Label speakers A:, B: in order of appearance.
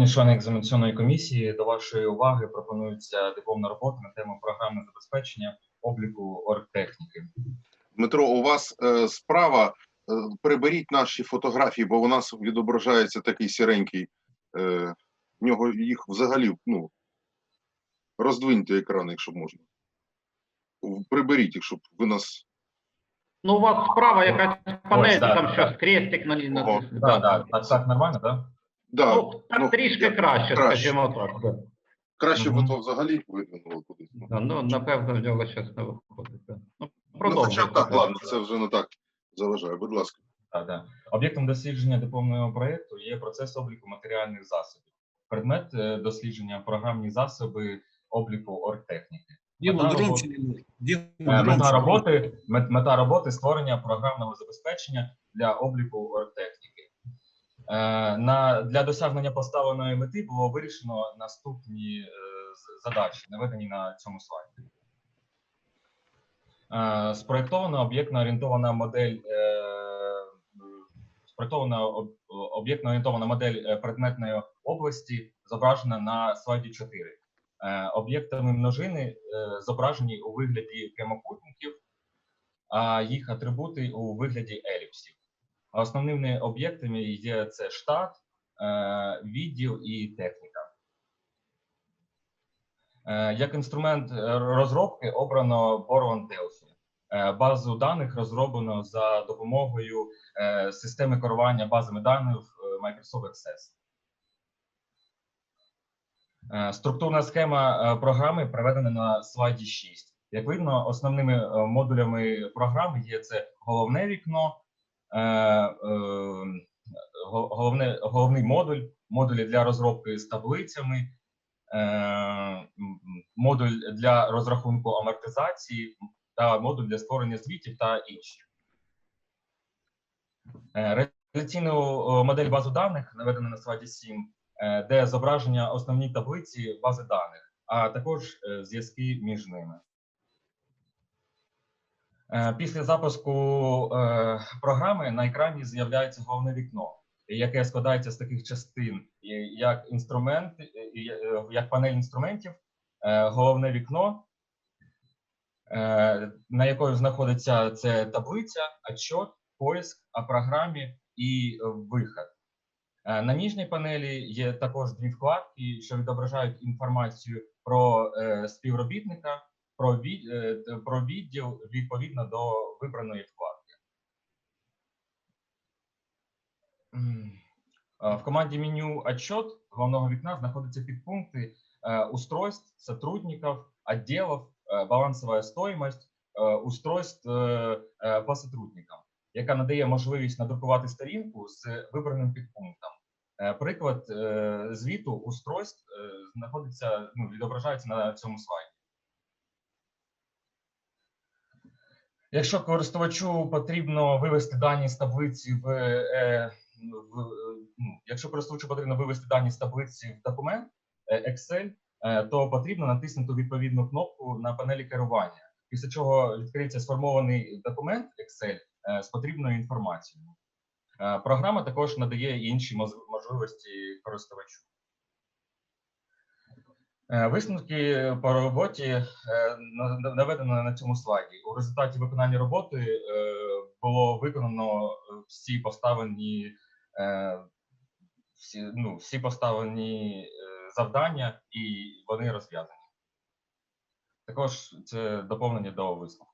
A: Шановні члени екзаменаційної комісії, до вашої уваги пропонується дипломна робота на тему програмне забезпечення обліку оргтехніки.
B: Дмитро, у вас е, справа. Е, приберіть наші фотографії, бо у нас відображається такий сіренький. Е, в нього їх взагалі, ну, роздвиньте екран, якщо можна. Приберіть їх, щоб ви нас.
C: Ну, у вас справа якась панель,
A: да,
C: там
A: да.
C: щось крестик на.
A: Да, да, так, так нормально, так?
B: Да,
C: Ну, так
B: ну,
C: трішки
B: я-
C: краще,
B: краще.
C: скажімо так. да.
B: краще б то взагалі видвинуло кудись. Ну,
C: Да, Ну, напевно, в нього щось не виходить. да. Ну,
B: ну, хоча б так, ладно, це вже не так заважає. Будь ласка.
A: Так, да. Об'єктом дослідження дипломного проєкту є процес обліку матеріальних засобів. Предмет е, дослідження програмні засоби обліку оргтехніки. Мета роботи- Е, Мета роботи, мета роботи створення програмного забезпечення для обліку оргтехніки. Е, На, для досягнення поставленої мети було вирішено наступні е, задачі, наведені на цьому слайді. Е, Спроєктована об'єктно орієнтована модель. Спроєктована об'єктно орієнтована модель предметної області зображена на слайді 4. Е, Об'єктами множини зображені у вигляді прямокутників, а їх атрибути у вигляді еліпсів. А Основними об'єктами є це штат, е, відділ і техніка. Е, Як інструмент е, розробки обрано Boron Delphi. Базу даних розроблено за допомогою системи керування базами даних Microsoft Access. Структурна схема програми приведена на слайді 6. Як видно, основними модулями програми є це головне вікно, головне, головний модуль, модулі для розробки з таблицями, е, модуль для розрахунку амортизації та модуль для створення звітів та інші. Е, Реляційну е, модель базу даних наведена на слайді 7, е, де зображення основні таблиці бази даних, а також е, зв'язки між ними. Е, Після запуску е, програми на екрані з'являється головне вікно, яке складається з таких частин, як інструмент, е, як панель інструментів, головне вікно, на якої знаходиться це таблиця, отчет, поиск, о програмі і вихід. На нижній панелі є також дві вкладки, що відображають інформацію про співробітника, про, е, про відділ відповідно до вибраної вкладки. В команді меню «Отчет» головного вікна знаходяться підпункти е, устройств, сотрудників, відділів, е, балансова стоїмость, устройств по сотрудникам, яка надає можливість надрукувати сторінку з вибраним підпунктом. Приклад звіту устройств знаходиться, ну, відображається на цьому слайді. Якщо користувачу потрібно вивести дані з таблиці в, е, в е, ну, якщо користувачу потрібно вивести дані з таблиці в документ е, Excel, е, то потрібно натиснути відповідну кнопку на панелі керування, після чого відкриється сформований документ Excel е, з потрібною інформацією. Е, Програма також надає інші можливості користувачу. Е, Висновки по роботі е, на- на- наведено на цьому слайді. У результаті виконання роботи е, було виконано всі поставлені, всі, ну, всі поставлені завдання, і вони розв'язані. Також це доповнення до висновку.